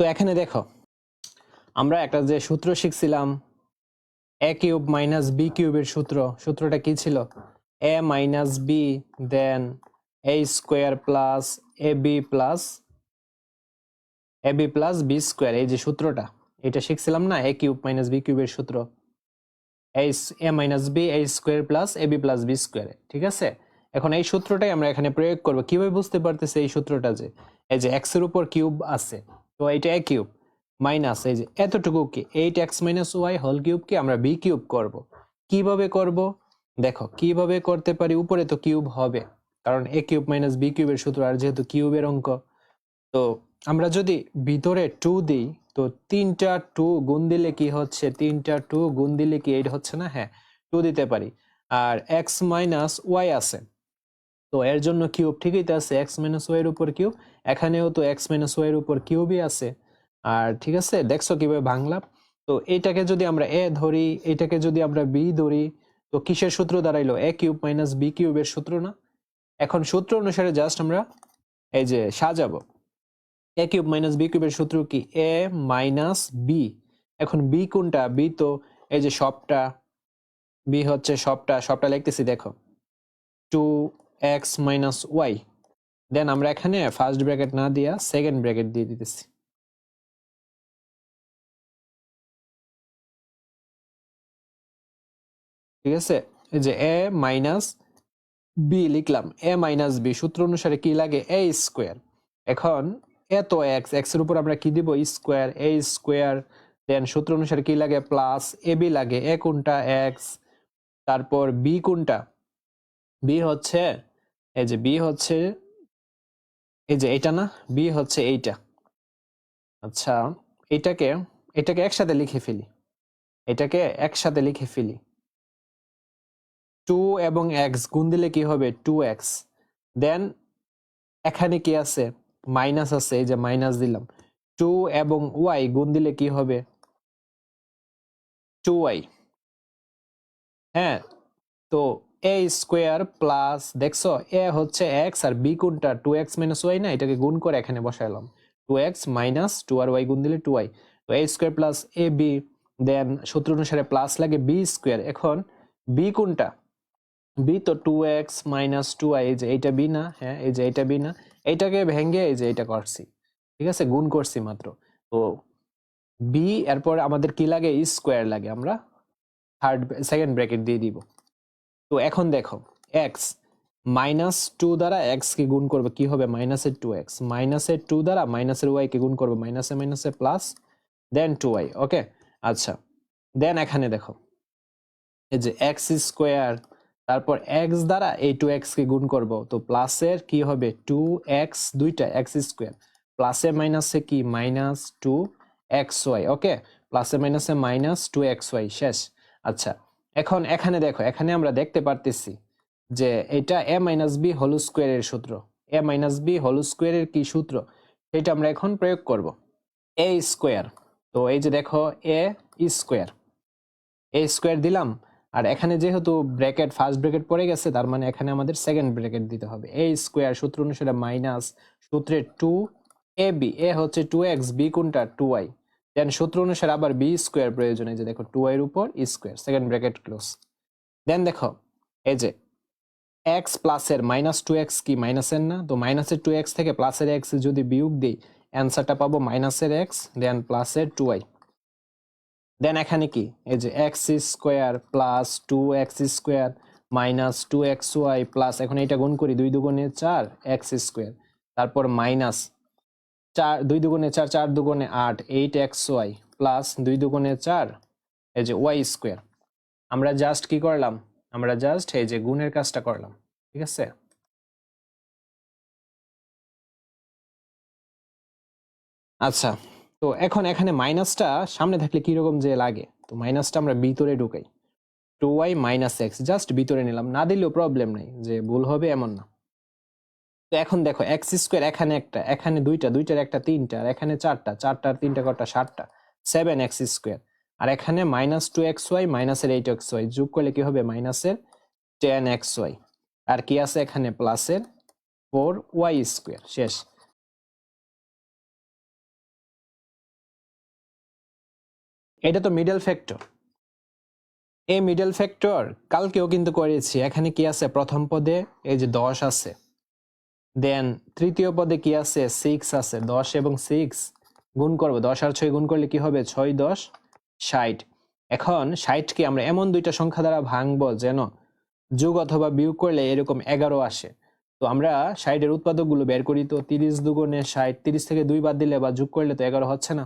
তো এখানে দেখো, আমরা একটা যে সূত্র শিখছিলাম এ কিউব মাইনাস বি কিউবের সূত্র, সূত্রটা কি ছিল? A minus b then a square plus a b plus a b plus b square, এই যে সূত্রটা, এটা শিখছিলাম না? এ কিউব মাইনাস বি কিউবের সূত্র। A minus b a square plus a b plus b square, ঠিক আছে? এখন এই সূত্রটাই আমরা এখানে প্রয়োগ করব। কীভাবে বুঝতে পারতেছি এই সূত্রটা যে, এই যে এক্সের উপর কিউব আছে তো এটা এ কিউব, মাইনাস এই যে এতটুকু কি? Eight x minus y whole cube কি? আমরা বি কিউব করব। কীভাবে করব? দেখো, কীভাবে করতে পারি? উপরে তো কিউব হবে, কারণ এ কিউব মাইনাস বি কিউবের সূত্র আর যেহেতু কিউবের অঙ্ক, তো আমরা যদি ভিতরে টু দিই, তো তিনটা টু গুণ দিলে কি হচ্ছে? তিনটা টু গুণ দিলে কি এইট হচ্ছে না? হ্যাঁ টু দিতে পারি। আর এক্স মাইনাস ওয়াই আছে, তো এর জন্য কিউব ঠিকই তো আছে। এক্স মাইনাস ওয়াই এর উপর কিউব এখানেও তো এক্স মাইনাস ওয়াই এর উপর কিউবই আছে। আর ঠিক আছে, দেখছ কীভাবে ভাঙলাম তো এটাকে যদি আমরা এ ধরি, এটাকে যদি আমরা বি ধরি, তো কিসের সূত্র দাঁড়াইলো? এ কিউব মাইনাস বি কিউবের সূত্র না? এখন সূত্র অনুসারে জাস্ট আমরা এই যে সাজাবো। এ কিউব মাইনাস বি কিউবের সূত্র কি? এ মাইনাস বি এখন বি কোনটা? বি তো এই যে সবটা বি হচ্ছে সবটা সবটা লিখতেছি, দেখো। Two x minus y then আমরা এখানে ফার্স্ট ব্র্যাকেট না দিয়া সেকেন্ড ব্র্যাকেট দিয়ে দিতেছি। ঠিক আছে? এই যে এ মাইনাস বি লিখলাম। এ মাইনাস বি সূত্র অনুসারে কি লাগে? এ স্কোয়ার এখন এত এক্স এক্সের উপর আমরা কি দিব? স্কোয়ার এ স্কোয়ার দেন সূত্র অনুসারে কি লাগে? প্লাস এ বি লাগে। এ কোনটা? এক্স তারপর বি কোনটা? বি হচ্ছে, এই যে বি হচ্ছে এই যে এটা না বি হচ্ছে এইটা। আচ্ছা এটাকে এটাকে একসাথে লিখে ফেলি। এটাকে একসাথে লিখে ফেলি। টু এবং এক্স গুণ দিলে কি হবে? টু এক্স দেন এখানে কি আছে? মাইনাস আছে, এই যে মাইনাস দিলাম। টু এবং ওয়াই গুণ দিলে কি হবে? টু ওয়াই হ্যাঁ তো এ স্কোয়ার প্লাস দেখছ? এ হচ্ছে এক্স আর বি কোনটা? টু এক্স মাইনাস ওয়াই না? এটাকে গুণ করে এখানে বসাইলাম। টু এক্স মাইনাস টু আর ওয়াই গুণ দিলে টু ওয়াই তো a square plus a b then সূত্র অনুসারে প্লাস লাগে বি স্কোয়ার এখন বি কোনটা? বি তো two x minus two y এই যে এইটা বি না? হ্যাঁ এই যে এইটা বি না? এইটাকে ভেঙে এই যে এটা করছি। ঠিক আছে? গুণ করছি মাত্র। তো বি এরপর আমাদের কি লাগে? স্কোয়ার লাগে। আমরা থার্ড সেকেন্ড ব্র্যাকেট দিয়ে দিব। তো এখন দেখো এক্স মাইনাস টু দ্বারা এক্স কে গুণ করবে, কি হবে? মাইনাসের টু এক্স মাইনাসের টু দ্বারা মাইনাসের ওয়াই কে গুণ করবে মাইনাসে মাইনাসে plus then two y okay আচ্ছা দেন এখানে দেখো, এই যে এক্স স্কোয়ার তারপর এক্স দ্বারা এই টু এক্স কে গুণ করব, তো প্লাসের কি হবে? টু এক্স দুইটা এক্স স্কোয়ার প্লাসে মাইনাসে কি? Minus two x y okay প্লাসে মাইনাসে মাইনাস টু এক্স ওয়াই শেষ। আচ্ছা এখন এখানে দেখো, এখানে আমরা দেখতে পারতেছি যে এটা এ মাইনাস বি হোল স্কোয়ারের সূত্র। এ মাইনাস বি হোল স্কোয়ারের কি সূত্র? সেটা আমরা এখন প্রয়োগ করব। এ স্কোয়ার তো এই যে দেখো এ স্কোয়ার এ স্কোয়ার দিলাম। আর এখানে যেহেতু ব্র্যাকেট ফার্স্ট ব্র্যাকেট পড়ে গেছে, তার মানে এখানে আমাদের সেকেন্ড ব্র্যাকেট দিতে হবে। এ স্কোয়ার সূত্র অনুসারে মাইনাস সূত্রে টু এ বি এ হচ্ছে টু এক্স বি কোনটা? টু ওয়াই দেন সূত্র অনুসারে আবার বি স্কোয়ার প্রয়োজন, এই যে দেখো টু এর উপর square second bracket close then দেখো, এই যে এক্স প্লাসের মাইনাস টু এক্স কি মাইনাসের না? তো মাইনাসের টু এক্স থেকে প্লাসের এক্স যদি বিয়োগ দিই অ্যান্সারটা পাবো মাইনাসের এক্স দেন প্লাসের টু ওয়াই দেন এখানে কি? এই যে x square plus two x square minus two x y plus এখন এটা গুণ করি, দুই দুগুণে চার এক্স স্কোয়ার তারপর মাইনাস চার, দুই দুগুণে চার চার দুগুণে আট, এইট এক্স ওয়াই প্লাস দুই দুগুণে চার, এই যে ওয়াই স্কোয়ার। আমরা জাস্ট কি করলাম? আমরা জাস্ট এই যে গুণের কাজটা করলাম, ঠিক আছে? আচ্ছা তো এখন এখানে মাইনাসটা সামনে থাকলে কীরকম যে লাগে? তো মাইনাসটা আমরা ভিতরে ঢুকাই। Two y minus x, just ভিতরে নিলাম। না দিলেও প্রবলেম নেই, যে ভুল হবে এমন না। তো এখন দেখো এক্স স্কোয়ার এখানে একটা, এখানে দুইটা, দুইটার একটা তিনটা, আর এখানে চারটা চারটার তিনটা কটা, সাতটা সেভেন এক্স স্কোয়ার আর এখানে মাইনাস টু এক্স ওয়াই মাইনাসের এইট এক্স ওয়াই যোগ করলে কি হবে? মাইনাসের টেন এক্স ওয়াই আর কি আছে এখানে? প্লাসের ফোর ওয়াই স্কোয়ার শেষ। এটা তো মিডল ফ্যাক্টর এই মিডল ফ্যাক্টর কালকেও কিন্তু করেছি। এখানে কি আছে? প্রথম পদে এই যে দশ আছে। দেন তৃতীয় পদে কি আছে? সিক্স আছে। দশ এবং সিক্স গুণ করব। দশ আর ছয় গুণ করলে কি হবে? ছয় দশ ষাট। এখন ষাটকে আমরা এমন দুইটা সংখ্যা দ্বারা ভাঙবো যেন যোগ অথবা বিয়োগ করলে এরকম এগারো আসে। তো আমরা ষাটের উৎপাদকগুলো বের করি তো তিরিশ দুগুণে ষাট, তিরিশ থেকে দুই বাদ দিলে বা যোগ করলে তো এগারো হচ্ছে না।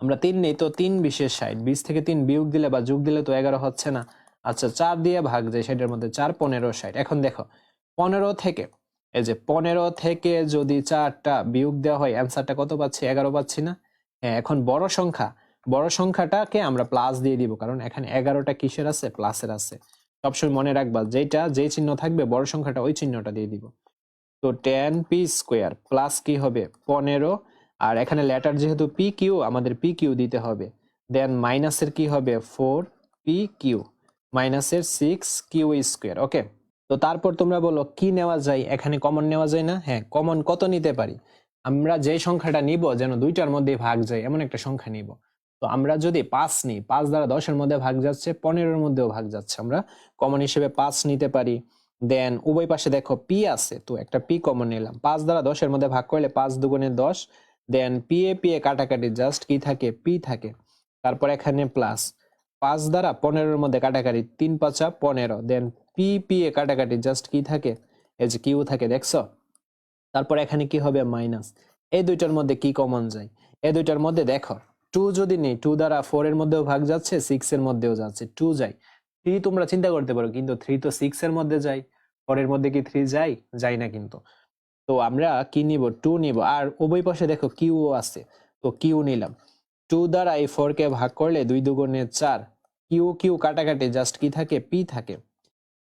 আমরা তিন নেই তো তিন বিশেষ ষাট। বিশ থেকে তিন বিয়োগ দিলে বা যোগ দিলে তো এগারো হচ্ছে না। আচ্ছা চার দিয়ে ভাগ যায়, সেটার মধ্যে চার, পনেরো, ষাট। এখন দেখো, পনেরো থেকে এই যে পনেরো থেকে যদি চারটা বিয়োগ দেওয়া হয় অ্যান্সারটা কত পাচ্ছি? এগারো পাচ্ছি না? হ্যাঁ এখন বড় সংখ্যা। বড় সংখ্যাটাকে আমরা প্লাস দিয়ে দিব, কারণ এখানে এগারোটা কিসের আছে? প্লাসের আছে। সবসময় মনে রাখবা, যেটা যে চিহ্ন থাকবে, বড় সংখ্যাটা ওই চিহ্নটা দিয়ে দিব। তো টেন পি স্কোয়ার প্লাস কি হবে? পনেরো। আর এখানে লেটার যেহেতু পি কিউ আমাদের পি কিউ দিতে হবে। দেন মাইনাসের কি হবে? ফোর পি কিউ মাইনাসের সিক্স কিউ স্কোয়ার ওকে তো তারপর তোমরা বলো, কি নেওয়া যায়? এখানে কমন নেওয়া যায় না? হ্যাঁ কমন কত নিতে পারি? আমরা যে সংখ্যাটা নিব যেন দুইটার মধ্যে ভাগ যায়, এমন একটা সংখ্যা নিব। তো আমরা যদি পাঁচ নিই, পাঁচ দ্বারা দশের মধ্যে ভাগ যাচ্ছে, পনেরোর মধ্যেও ভাগ যাচ্ছে। আমরা কমন হিসেবে পাঁচ নিতে পারি। দেন উভয় পাশে দেখো পি আছে, তো একটা পি কমন নিলাম। পাঁচ দ্বারা দশের মধ্যে ভাগ করলে পাঁচ দুগুণে দশ। দেন পি এ পি এ কাটাকাটি জাস্ট কি থাকে পি থাকে। তারপর এখানে প্লাস পাঁচ দ্বারা পনেরোর মধ্যে কাটাকাটি, তিন পাঁচা পনেরো। দেন পি পি এ কাটাকাটি জাস্ট কি থাকে? এই যে কিউ থাকে, দেখছ? তারপর এখানে কি হবে? মাইনাস এই দুইটার মধ্যে কি কমন যায়? এই দুইটার মধ্যে দেখো টু যদি নেই টু দ্বারা ফোর এর মধ্যেও ভাগ যাচ্ছে সিক্স এর মধ্যেও যাচ্ছে টু যায়। থ্রি তোমরা চিন্তা করতে পারো, কিন্তু থ্রি তো সিক্স এর মধ্যে যায়। ফোর এর মধ্যে কি থ্রি যায়? যায় না কিন্তু। তো আমরা কি নিব? টু নিব। আর উভয় পাশে দেখো কিউ আছে। তো কিউ নিলাম। টু দ্বারা এই ফোর কে ভাগ করলে দুই দুগুণে চার। কিউ কিউ কাটাকাটি জাস্ট কি থাকে? পি থাকে।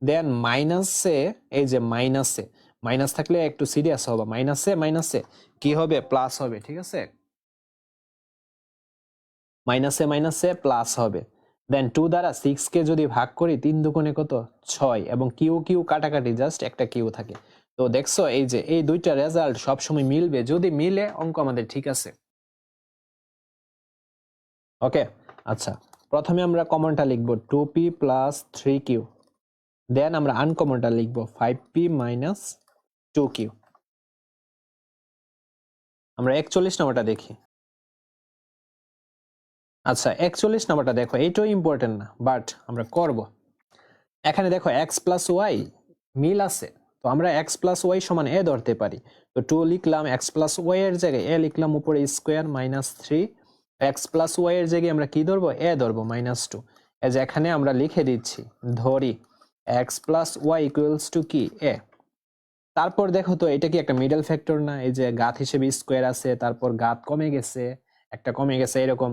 দেন মাইনাসে এই যে মাইনাসে মাইনাস থাকলে একটু সিরিয়াস হবে। মাইনাসে মাইনাসে কি হবে? প্লাস হবে, ঠিক আছে? মাইনাসে মাইনাসে প্লাস হবে। দেন টু দ্বারা সিক্স কে যদি ভাগ করি, তিন দুগুণে কত? ছয়। এবং কিউ কিউ কাটাকাটি জাস্ট একটা কিউ থাকে। তো দেখছ, এই যে, এই দুইটা রেজাল্ট সবসময় মিলবে। যদি মিলে, অঙ্ক আমাদের ঠিক আছে। ওকে আচ্ছা। প্রথমে আমরা কমনটা লিখব two p plus three q then আমরা আনকমনটা লিখব five p minus two q আমরা একচল্লিশ নাম্বারটা দেখি। আচ্ছা একচল্লিশ নাম্বারটা দেখো, এইটাও ইম্পর্টেন্ট না বাট আমরা করব। এখানে দেখো এক্স প্লাস ওয়াই মিল আছে, তো আমরা এক্স প্লাস ওয়াই সমান এ ধরতে পারি। তো টু লিখলাম এক্স প্লাস ওয়াই এর জায়গায় এ লিখলাম উপরে square minus three x plus y এর জায়গায় আমরা কি ধরবো? এ ধরবো মাইনাস টু যে এখানে আমরা লিখে দিচ্ছি, ধরি x plus y equals two কি? এ তারপর দেখো তো, এটা কি একটা মিডল ফ্যাক্টর না? এই যে গাত হিসেবে স্কোয়ার আছে, তারপর গাত কমে গেছে, একটা কমে গেছে এরকম।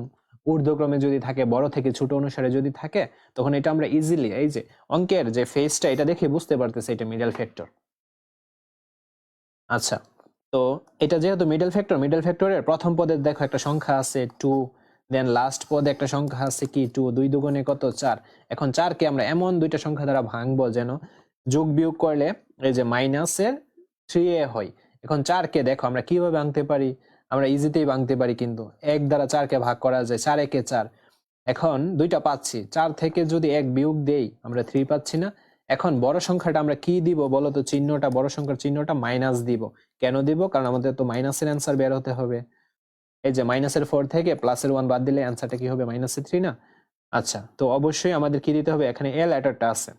ঊর্ধ্বক্রমে যদি থাকে, বড় থেকে ছোট অনুসারে যদি থাকে, তখন এটা আমরা ইজিলি এই যে অঙ্কের যে ফেসটা এটা দেখে বুঝতে পারতেছে এটা মিডল ফ্যাক্টর আচ্ছা তো এটা যেহেতু মিডল ফ্যাক্টর মিডল ফ্যাক্টরের প্রথম পদে দেখো একটা সংখ্যা আছে টু দেন লাস্ট পদে একটা সংখ্যা আছে কি টু দুই দুগুণে কত চার? এখন চারকে আমরা এমন দুইটা সংখ্যা দ্বারা ভাঙবো যেন যোগ বিয়োগ করলে এই যে মাইনাসের থ্রি এ হয়। এখন চারকে দেখো আমরা কীভাবে ভাঙতে পারি? আমরা ইজিতেই ভাঙতে পারি কিন্তু এক দ্বারা চারকে ভাগ করা যায়, চার একে চার। এখন দুইটা পাচ্ছি, চার থেকে যদি এক বিয়োগ দেই, আমরা থ্রি পাচ্ছি না। এখন বড় সংখ্যাটা আমরা কি দিব বলো তো? চিহ্নটা, বড় সংখ্যার চিহ্নটা মাইনাস দিব। কেন দিব? কারণ আমাদের তো মাইনাসের অ্যান্সার বের হতে হবে। এই যে মাইনাসের ফোর থেকে প্লাসের ওয়ান বাদ দিলে অ্যান্সারটা কি হবে? মাইনাসের থ্রি না? আচ্ছা তো অবশ্যই আমাদের কি দিতে হবে? এখানে এ লেটারটা আছে।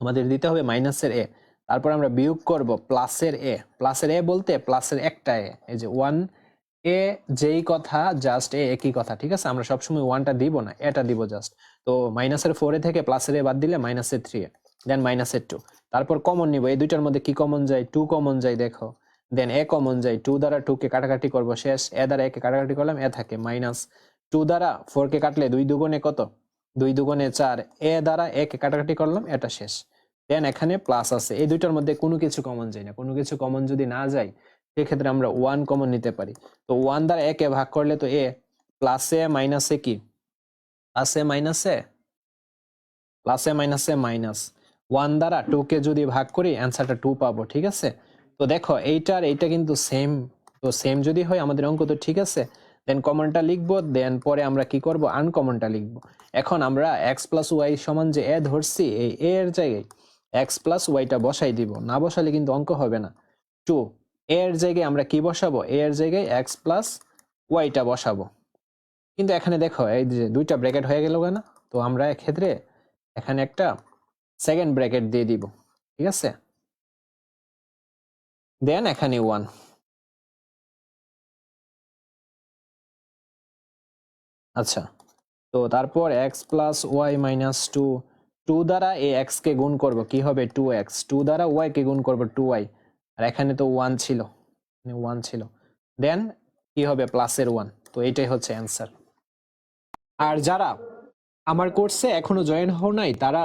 আমাদের দিতে হবে মাইনাসের এ তারপর আমরা বিয়োগ করব প্লাসের এ প্লাসের এ বলতে প্লাসের একটা এ এই যে ওয়ান এ যেই কথা জাস্ট এ একই কথা, ঠিক আছে? আমরা সবসময় ওয়ানটা দিব না এটা দিব জাস্ট তো মাইনাসের ফোরে থেকে প্লাসের এ বাদ দিলে মাইনাসের থ্রি এ। দেন মাইনাসের টু তারপর কমন নিব। এই দুইটার মধ্যে কি কমন যায়? টু কমন যায়, দেখো। দেন এ কমন যায়। টু দ্বারা টু কে কাটাকাটি করব। শেষ। এ দ্বারা একে কাটাকাটি করলাম এ থাকে। মাইনাস টু দ্বারা ফোর কে কাটলে দুই দুগুণে কত? দুই দুগুণে চার। এ দ্বারা একে কাটাকাটি করলাম, এটা শেষ। দেন এখানে প্লাস আছে। এই দুইটার মধ্যে কোনো কিছু কমন যায় না। কোনো কিছু কমন যদি না যায়, সেক্ষেত্রে আমরা ওয়ান কমন নিতে পারি। তো ওয়ান দ্বারা একে ভাগ করলে তো এ প্লাসে মাইনাসে কি? প্লাসে মাইনাসে প্লাসে মাইনাসে মাইনাস ওয়ান দ্বারা টু কে যদি ভাগ করি অ্যান্সারটা টু পাবো, ঠিক আছে? তো দেখো, এইটার, এইটা কিন্তু সেম তো সেম যদি হয়, আমাদের অঙ্ক তো ঠিক আছে দেন কমনটা লিখব দেন পরে আমরা কি করব? আনকমনটা লিখব। এখন আমরা এক্স প্লাস ওয়াই সমান যে এ ধরছি, এই এ এর জায়গায় এক্স প্লাস ওয়াইটা বসাই দিব। না বসালে কিন্তু অঙ্ক হবে না। টু এ এর জায়গায় আমরা কি বসাবো? এ এর জায়গায় এক্স প্লাস ওয়াইটা বসাবো। কিন্তু এখানে দেখো, এই যে দুইটা ব্র্যাকেট হয়ে গেল না তো আমরা এক্ষেত্রে এখানে একটা সেকেন্ড ব্র্যাকেট দিয়ে দিব, ঠিক আছে? দেন এখানে ওয়ান আচ্ছা তো তারপর x plus y minus two two দ্বারা এই এক্স কে গুণ করব, কি হবে টু এক্স টু দ্বারা ওয়াই কে গুণ করব টু ওয়াই আর এখানে তো ওয়ান ছিল ওয়ান ছিল। দেন কি হবে প্লাসের ওয়ান তো এটাই হচ্ছে অ্যান্সার আর যারা আমার কোর্সে এখনও জয়েন হও নাই, তারা